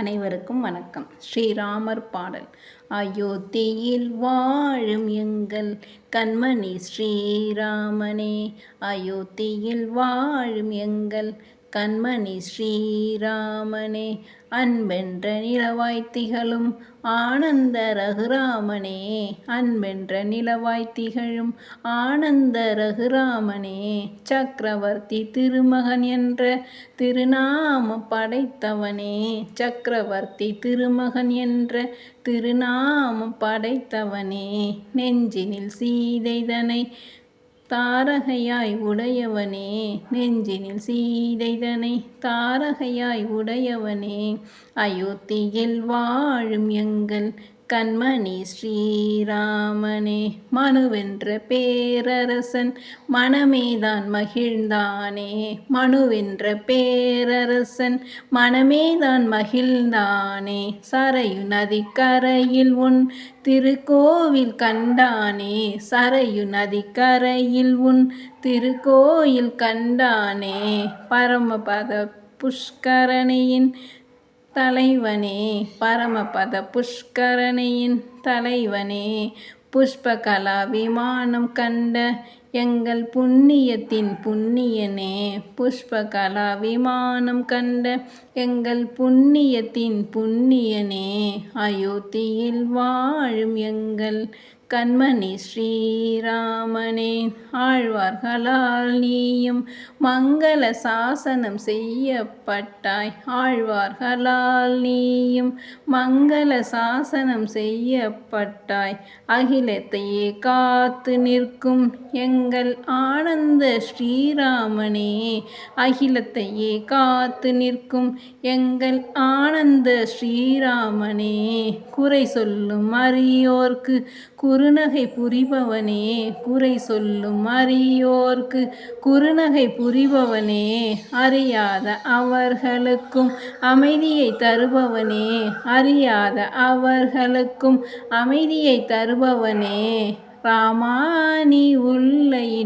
அனைவருக்கும் வணக்கம். ஸ்ரீராமர் பாடல். அயோத்தியில் வாழும் எங்கள் கண்மணி ஸ்ரீராமனே. அயோத்தியில் வாழும் எங்கள் கண்மணி ஸ்ரீராமனே. அன்பென்ற நிலவாய் திகழும் ஆனந்த ரகுராமனே. அன்பென்ற நிலவாய் திகழும் ஆனந்த ரகுராமனே. சக்கரவர்த்தி திருமகன் என்ற திருநாம படைத்தவனே. சக்கரவர்த்தி திருமகன் என்ற திருநாம படைத்தவனே. நெஞ்சினில் சீதைதனை தாரகையாய் உடையவனே நெஞ்சினில் சீதைதனை தாரகையாய் உடையவனே அயோத்தியில் வாழும் எங்கள் கண்மணி ஸ்ரீராமனே மனுவென்ற பேரரசன் மனமேதான் மகிழ்ந்தானே. மனுவென்ற பேரரசன் மனமேதான் மகிழ்ந்தானே. சரையு நதிக்கரையில் உன் திருக்கோவில் கண்டானே. சரையு நதிக்கரையில் உன் திருக்கோயில் கண்டானே. பரமபத புஷ்கரணியின் தலைவனே பரமபத புஷ்கரணியின் தலைவனே. புஷ்பகலா விமானம் கண்ட எங்கள் புண்ணியத்தின் புண்ணியனே. புஷ்பகலா விமானம் கண்ட எங்கள் புண்ணியத்தின் புண்ணியனே. அயோத்தியில் வாழும் எங்கள் கண்மணி ஸ்ரீராமனே. ஆழ்வார்களால் நீயும் மங்கள சாசனம் செய்யப்பட்டாய். ஆழ்வார்களால் நீயும் மங்கள சாசனம் செய்யப்பட்டாய். அகிலத்தையே காத்து நிற்கும் எங்கள் எங்கள் ஆனந்த ஸ்ரீராமனே அகிலத்தையே காத்து நிற்கும் எங்கள் ஆனந்த ஸ்ரீராமனே குறை சொல்லும் அறியோர்க்கு குறுநகை புரிபவனே குறை சொல்லும் அறியோர்க்கு குறுநகை புரிபவனே அறியாத அவர்களுக்கும் அமைதியை தருபவனே அறியாத அவர்களுக்கும் அமைதியை தருபவனே ராமானி உள்ள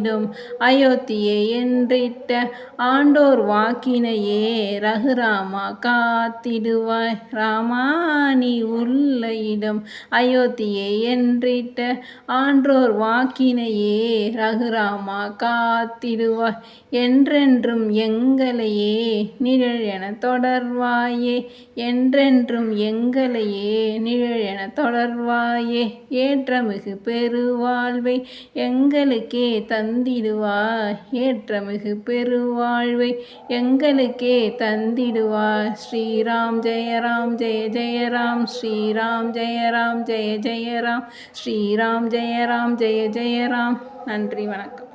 வேண்டும். அயோத்தியே என்றிட்ட ஆண்டோர் வாக்கினையே ரகுராமா காத்திடுவாய். ராமானி உள்ள இடம் அயோத்தியே என்றிட்ட ஆன்றோர் வாக்கினையே ரகுராமா காத்திடுவாய். என்றென்றும் எங்களையே நிழல் என தொடர்வாயே. என்றென்றும் எங்களையே நிழல் என தொடர்வாயே. ஏற்றமிகு பெருவாழ்வை எங்களுக்கே எங்களுக்கே தந்திடுவா ஏற்றமிகு பெருவாழ்வை எங்களுக்கே தந்திடுவா ஸ்ரீராம் ஜெயராம் ஜெய ஜெயராம் ஸ்ரீராம் ஜெயராம் ஜெய ஜெயராம் ஸ்ரீராம் ஜெயராம் ஜெய ஜெயராம் நன்றி வணக்கம்.